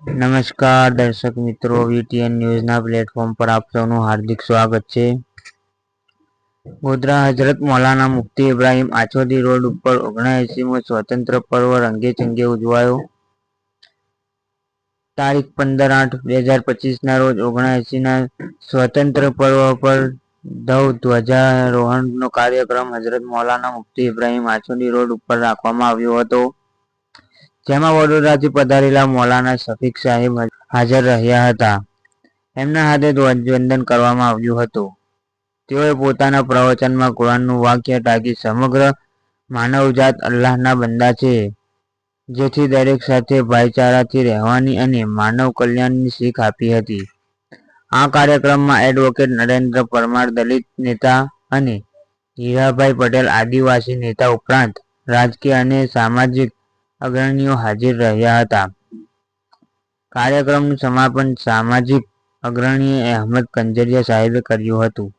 નમસ્કાર, દર્શક મિત્રો વીટીએન ન્યૂઝના પ્લેટફોર્મ પર આપ સૌનું હાર્દિક સ્વાગત છે. ગોધરા હજરત મૌલાના મુફ્તી ઇબ્રાહીમ આછોદી રોડ ઉપર ઓગણએંસીમો સ્વતંત્ર પર્વ રંગેચંગે ઉજવાયો. તારીખ પંદર આઠ બે હજાર પચીસના રોજ ઓગણએંસીના સ્વતંત્ર પર્વ પર ધવ ધ્વજારોહણનો કાર્યક્રમ હજરત મૌલાના મુફ્તી ઇબ્રાહીમ આછોદી રોડ ઉપર રાખવામાં આવ્યો હતો. જેમાં વડોદરાથી પધારેલા મૌલાના શફીક સાહેબ હાજર રહ્યા હતા. એમના હાથે ધ્વજવંદન કરવામાં આવ્યું હતું. તેઓએ પોતાના પ્રવચનમાં કુરાનનું વાક્ય ટાંકી સમગ્ર માનવજાત અલ્લાહના બંદા છે, જેથી દરેક સાથે ભાઈચારાથી રહેવાની અને માનવ કલ્યાણની શીખ આપી હતી. આ કાર્યક્રમમાં એડવોકેટ નરેન્દ્ર પરમાર દલિત નેતા અને હીરાભાઈ પટેલ આદિવાસી નેતા ઉપરાંત રાજકીય અને સામાજિક અગ્રણીઓ હાજર રહ્યા હતા. કાર્યક્રમનું સમાપન સામાજિક અગ્રણી અહેમદ કંજરિયા સાહેબે કર્યું હતું.